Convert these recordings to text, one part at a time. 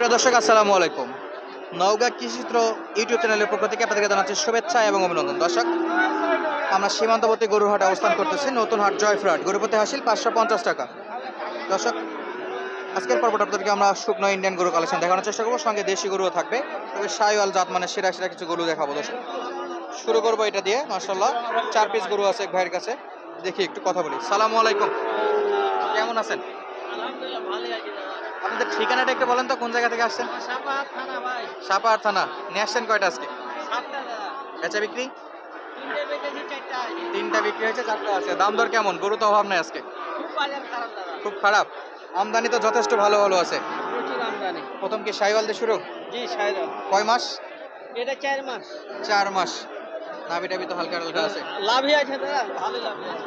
প্রিয় দর্শক, আসসালামু আলাইকুম। নওগাঁ কৃষিচিত্র ইউটিউব চ্যানেলের পক্ষ থেকে আপনাদেরকে জানাচ্ছি শুভেচ্ছা এবং অভিনন্দন। দর্শক, আমরা সীমান্তবর্তী গরুর হাটে অবস্থান করতেছি, নতুন হাট জয়ফ্রাট, গরুপতি হাসিল পাঁচশো পঞ্চাশ টাকা। দর্শক, আজকের পর্বটা আপনাদেরকে আমরা শুকনো ইন্ডিয়ান গরু কালেকশন দেখানোর চেষ্টা করব, সঙ্গে দেশি গরুও থাকবে। তবে সাইওয়াল জাত মানে সেরা সেরা কিছু গরু দেখাবো। দর্শক, শুরু করব এটা দিয়ে মার্শাল্লাহ চার পিস গরু আছে এক ভাইয়ের কাছে, দেখি একটু কথা বলি। সালামু আলাইকুম। কেমন আছেন? আলহামদুলিল্লাহ আছি আপনাদের ঠিকানাটা একটু বলেন তো কোন জায়গা থেকে আসছেন? সাপাহার থানা নিয়ে আসছেন কয়টা আজকে? বেচা বিক্রি? তিনটে বিক্রি হয়েছে চারটা আছে। দাম দর কেমন? গরু তো অভাব নেই আজকে। খুব খারাপ। আমদানি তো যথেষ্ট ভালো ভালো আছে। প্রথম কি সাইওয়াল দিয়ে শুরু? জি কয় মাস? এটা চার মাস। চার মাস। নাভি টাভি তো হালকা হালকা আছে। লাভই আছে।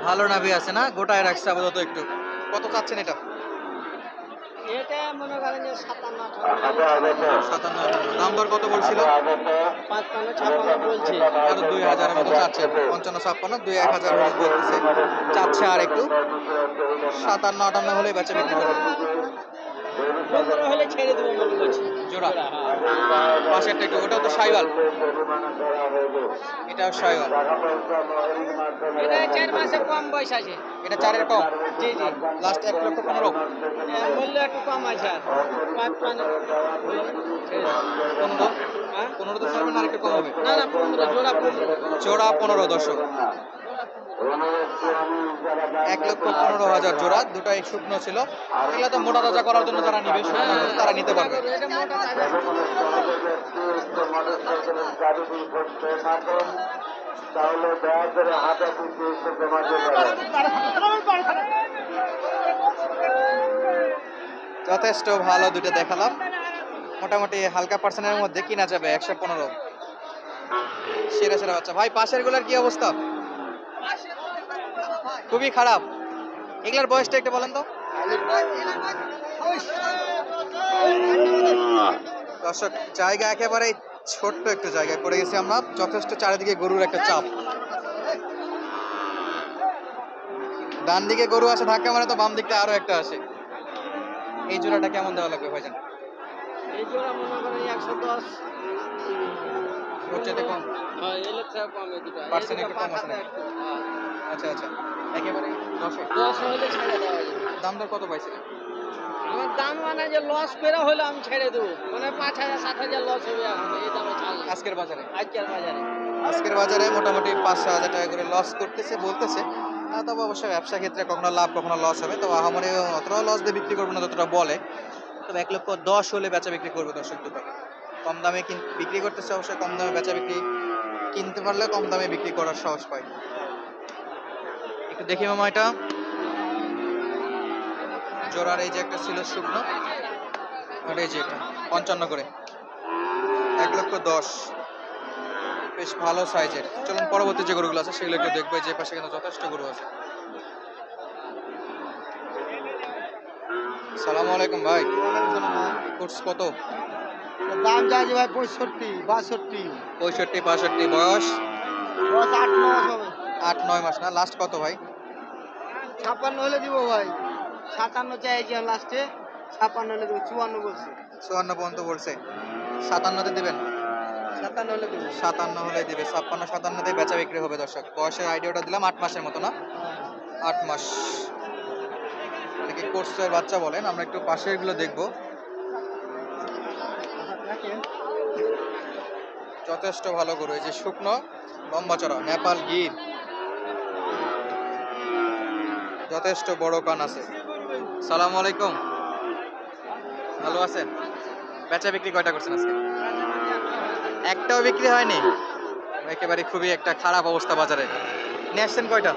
ভালো নাভি আছে না? গোটায় রাখছে আপাতত একটু। কত চাচ্ছেন এটা? এটা মনে করেন যে সাতান্ন সাতান্ন আটান্ন। কত বলছিল? পাঁচপান্ন ছাপ্পান্ন বলছি। কত? দুই হাজারের মতো চাচ্ছে। পঞ্চান্ন ছাপ্পান্ন দুই এক হাজার হলে বলতেছে চাচ্ছে আর একটু। সাতান্ন আটান্ন হলে বেচা বিক্রি করবে। পনেরো হলে ছেড়ে দেবো মনে করছি। জোড়া। হ্যাঁ। পাশেরটা একটু ওটাও তো সাইওয়াল। এটাও সাইওয়াল। এটা চার মাসে কম বয়স আছে। এটা চারের কম? জি জি। লাস্ট এক লক্ষ পনেরো। মূল্য একটু কম আছে আর। পনেরো হ্যাঁ? পনেরো? তো ছাড়বেন আর একটু কম হবে। না না পনেরো জোড়া পনেরো। জোড়া পনেরো দর্শক। এক লক্ষ পনেরো হাজার জোড়া দুটাই শুকনো ছিল। এগুলো তো মোটা তাজা করার জন্য যারা নিবে শুকনো তারা নিতে পারবে। এটা মোটা তাজা। তাহলে দয়া করে হাতে পিছিয়ে এসে জমা যথেষ্ট ভালো দুটো দেখালাম। মোটামুটি হালকা পার্সেন্টের মধ্যে কিনা যাবে একশো পনেরো। সেরা সেরা বাচ্চা। ভাই পাশেরগুলার কি অবস্থা? খুবই খারাপ। এগুলার বয়সটা একটু বলেন তো। দর্শক জায়গা একেবারে ছোট্ট একটু জায়গায় পড়ে গেছি আমরা। যথেষ্ট চারিদিকে গরুর একটা চাপ। ডান দিকে গরু আসে ধাক্কা মানে তো বাম দিকটা আরও একটা আসে। এই জোড়াটা কেমন দেওয়া লাগবে ভাইজান? এই জোড়া মনে করেন একশো দশ। কম? হ্যাঁ এলে কম এই একটু কম আছে আচ্ছা আচ্ছা। একেবারে দশে। দশ হলে ছেড়ে দেওয়া যাবে দাম দর কত পাইছিলেন আমার দাম মানে যে লস করে হলে আমি ছেড়ে দেবো। মানে পাঁচ হাজার সাত হাজার লস হবে এখন এই দামে আজকের বাজারে? আজকের বাজারে। আজকের বাজারে মোটামুটি পাঁচ ছ হাজার টাকা করে লস করতেছে বলতেছে। তবে অবশ্যই ব্যবসা ক্ষেত্রে কখনো লাভ কখনো লস হবে। তো আহামরি অতটাও লস দিয়ে বিক্রি করব না যতটা বলে। তবে এক লক্ষ দশ হলে বেচা বিক্রি করবে দর্শক কম দামে কিন- বিক্রি করতেছে অবশ্যই কম দামে বেচা বিক্রি। কিনতে পারলে কম দামে বিক্রি করার সাহস পাই। একটু দেখি মামা এটা। জোড়ার এই যে একটা ছিল শুকনো আর এই যে এটা পঞ্চান্ন করে। এক লক্ষ দশ। বেশ ভালো সাইজের। চলুন পরবর্তী যে গরুগুলো আছে সেগুলো একটু দেখব। যে পাশে কিন্তু যথেষ্ট গরু আছে। সালাম আলাইকুম ভাই। কোর্স কত? দাম যাচ্ছে ভাই পঁয়ষট্টি বাষট্টি। পঁয়ষট্টি বাষট্টি বয়স? আট আট নয় মাস না? লাস্ট কত ভাই? ছাপ্পান্ন হলে দিব ভাই। সাতান্ন চাইছি লাস্টে ছাপ্পান্ন হলে দেবো চুয়ান্ন বলছি। চুয়ান্ন পর্যন্ত বলছে। সাতান্নতে দিবেন? সাতান্ন হলে দেবো। সাতান্ন হলে দিবে। ছাপ্পান্ন সাতান্নতে বেচা বিক্রি হবে দর্শক। বয়সের আইডিয়াটা দিলাম আট মাসের মতো না? আট মাস। অনেকে কোর্সের বাচ্চা বলেন? আমরা একটু পাশেরগুলো দেখব। যথেষ্ট ভালো গরু এই যে শুকনো লম্বা চড়া নেপাল গির। যথেষ্ট বড় কান আছে। সালাম আলাইকুম। ভালো আছেন? বেচা বিক্রি কয়টা করছেন আজকে? একটাও বিক্রি হয়নি? একেবারে খুবই একটা খারাপ অবস্থা বাজারে। নিয়ে আসছেন কয়টা?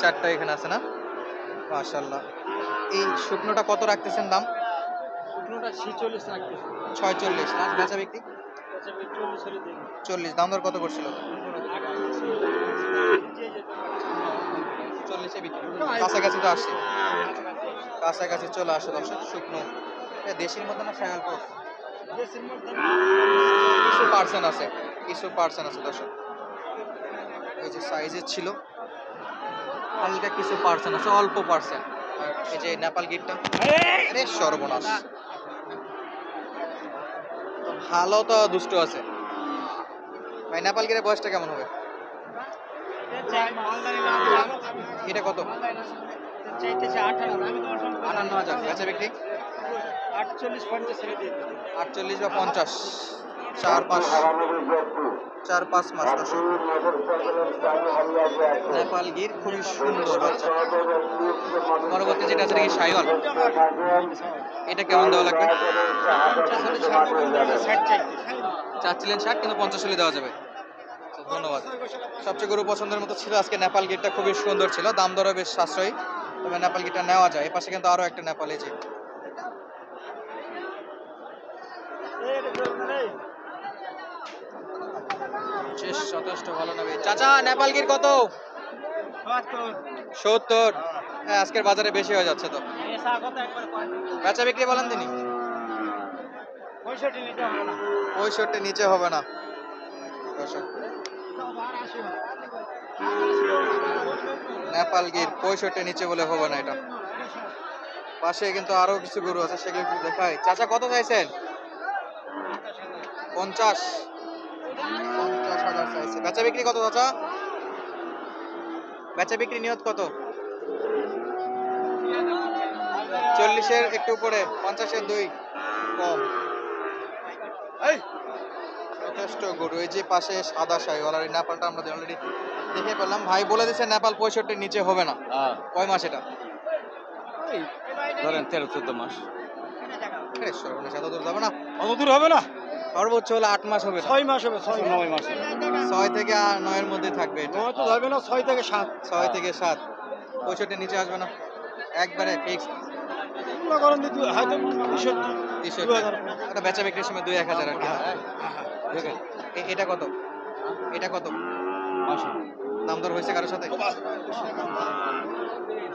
চারটা এখানে আছে না? মাশাল্লাহ এই শুকনোটা কত রাখতেছেন দাম? শুকনোটা ছিচল্লিশ রাখতেছি। ছয় চল্লিশ বেচা বিক্রি? চল্লিশ চল্লিশ। দাম দর কত করছিল চল্লিশে বিক্রি কাছাকাছি তো আসছে কাছাকাছি চলে আসে দর্শক শুকনো। দেশের মধ্যে না সায়াল ক্রস কিছু পার্সেন্ট আছে কিছু পার্সেন্ট আছে দর্শক। ওই যে সাইজের ছিল। হালকা কিছু পার্সেন্ট আছে অল্প পার্সেন্ট আর এই যে নেপাল গিটটা আরে সর্বনাশ। ভালো তো দুষ্ট আছে। ভাই নেপাল গিরের বয়সটা কেমন হবে? এটা কত? চাইতেছে তো আটান্ন হাজার। বেচা বিক্রি? আটচল্লিশ পঞ্চাশ। আটচল্লিশ বা পঞ্চাশ? চার পাঁচ। চার পাঁচ মাস আছে নেপাল গির খুবই সুন্দর বাচ্চা। পরবর্তী যেটা আছে নাকি সাইওয়াল? এটা কেমন দেওয়া লাগবে? চাচ্ছিলেন ষাট, কিন্তু পঞ্চাশ হলে দেওয়া যাবে। ধন্যবাদ। সবচেয়ে গরু পছন্দের মতো ছিল আজকে নেপাল গিটটা খুবই সুন্দর ছিল। দাম দরও বেশ সাশ্রয়ী তবে নেপাল গিটটা নেওয়া যায়। এপাশে কিন্তু আরও একটা নেপাল এই যে যথেষ্ট ভালো নেবে। চাচা নেপাল গির কত? সত্তর। হ্যাঁ আজকের বাজারে বেশি হয়ে যাচ্ছে তো। বেচা বিক্রি বলেন তিনি? পঁয়ষট্টি নিতে হবে না। পঁয়ষট্টি নিচে হবে না। নেপাল গির পঁয়ষট্টি নিচে বলে হবে না এটা। পাশে কিন্তু আরও কিছু গরু আছে, সেগুলো একটু দেখাই। চাচা, কত চাইছেন? পঞ্চাশ। পঞ্চাশ হাজার চাইছে। বেচা বিক্রি কত চাচা? বেচা বিক্রি নিয়ত কত? চল্লিশের একটু উপরে, পঞ্চাশের দুই, কম। যথেষ্ট গরু। এই যে পাশে সাদা আর এই নেপালটা আমরা অলরেডি দেখে পেলাম। ভাই বলে দিচ্ছে নেপাল পঁয়ষট্টির নিচে হবে না। কয় মাস এটা? ধরেন তেরো চোদ্দ মাস। সর্বনাশ এত দূর যাবে না? অত দূর হবে না? সর্বোচ্চ হলে আট মাস হবে ছয় মাস হবে ছয় নয় মাস ছয় থেকে আ- নয়ের মধ্যে থাকবে নয় তো ধরবে না ছয় থেকে সাত। ছয় থেকে সাত। পঁয়ষট্টির নিচে আসবে না। একবারে ফিক্স মনে করেন যে দুই- হয়তো তেষট্টি তেষট্টি এটা বেচা বিক্রির সময় দুই এক হাজার আর কি। দেখেন এ- এটা কত? এটা কত? দাম দর হয়েছে কারোর সাথে?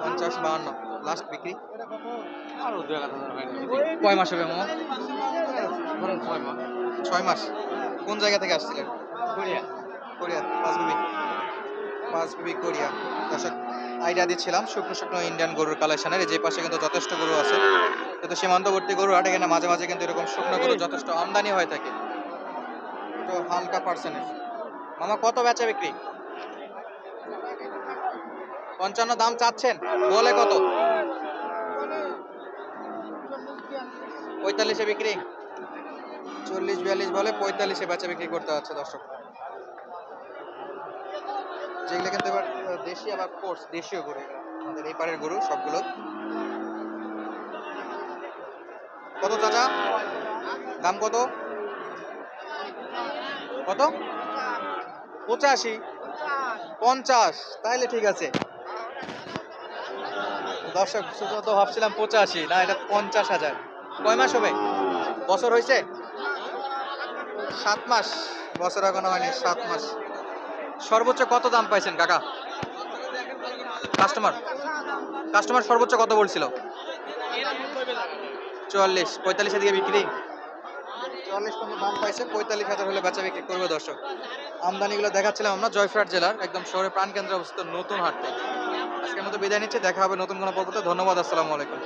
পঞ্চাশ বাহান্ন। লাস্ট বিক্রি? কয় মাস হবে মামা? ছয় মাস। কোন জায়গা থেকে আসছিলেন? কোরিয়া। কোরিয়া পাঁচবিবি পাঁচবিবি কোরিয়া। দর্শক আইডিয়া দিচ্ছিলাম শুকনো শুকনো ইন্ডিয়ান গরুর কালেকশনের যে পাশে কিন্তু যথেষ্ট গরু আছে। কিন্তু সীমান্তবর্তী গরু হাট এখানে মাঝে মাঝে কিন্তু এরকম শুকনো গরু যথেষ্ট আমদানি হয়ে থাকে। একটু হালকা পার্সেন্টেজ মামা, কত বেচা বিক্রি? পঞ্চান্ন দাম চাচ্ছেন? বলে কত? পঁয়তাল্লিশে বিক্রি। চল্লিশ, বিয়াল্লিশ বলে পঁয়তাল্লিশে বেচা বিক্রি করতে হচ্ছে দর্শক। যেগুলো কিন্তু এবার দেশি আবার কোর্স দেশীয় গরু। আমাদের এই পারের গরু সবগুলো। কত চাচা? দাম কত? কত? পঁচাশি। পঞ্চাশ। তাহলে ঠিক আছে। দর্শক তো ভাবছিলাম পঁচাশি, না, এটা পঞ্চাশ হাজার। কয় মাস হবে? বছর হয়েছে? সাত মাস। বছর এখনও হয়নি, সাত মাস। সর্বোচ্চ কত দাম পাইছেন, কাকা? কাস্টমার? কাস্টমার সর্বোচ্চ কত বলছিল? চুয়াল্লিশ পঁয়তাল্লিশের দিকে বিক্রি? চুয়াল্লিশ পর্যন্ত দাম পাইছে, পঁয়তাল্লিশ হাজার হলে বেচা বিক্রি করবে দর্শক। আমদানিগুলো দেখাচ্ছিলাম আমরা জয়ফ্রাট জেলার, একদম শহরের প্রাণকেন্দ্রে অবস্থিত নতুন হাট থেকে আজকের মতো বিদায় নিচ্ছে, দেখা হবে নতুন কোনো পর্বতে। ধন্যবাদ, আসসালামু আলাইকুম।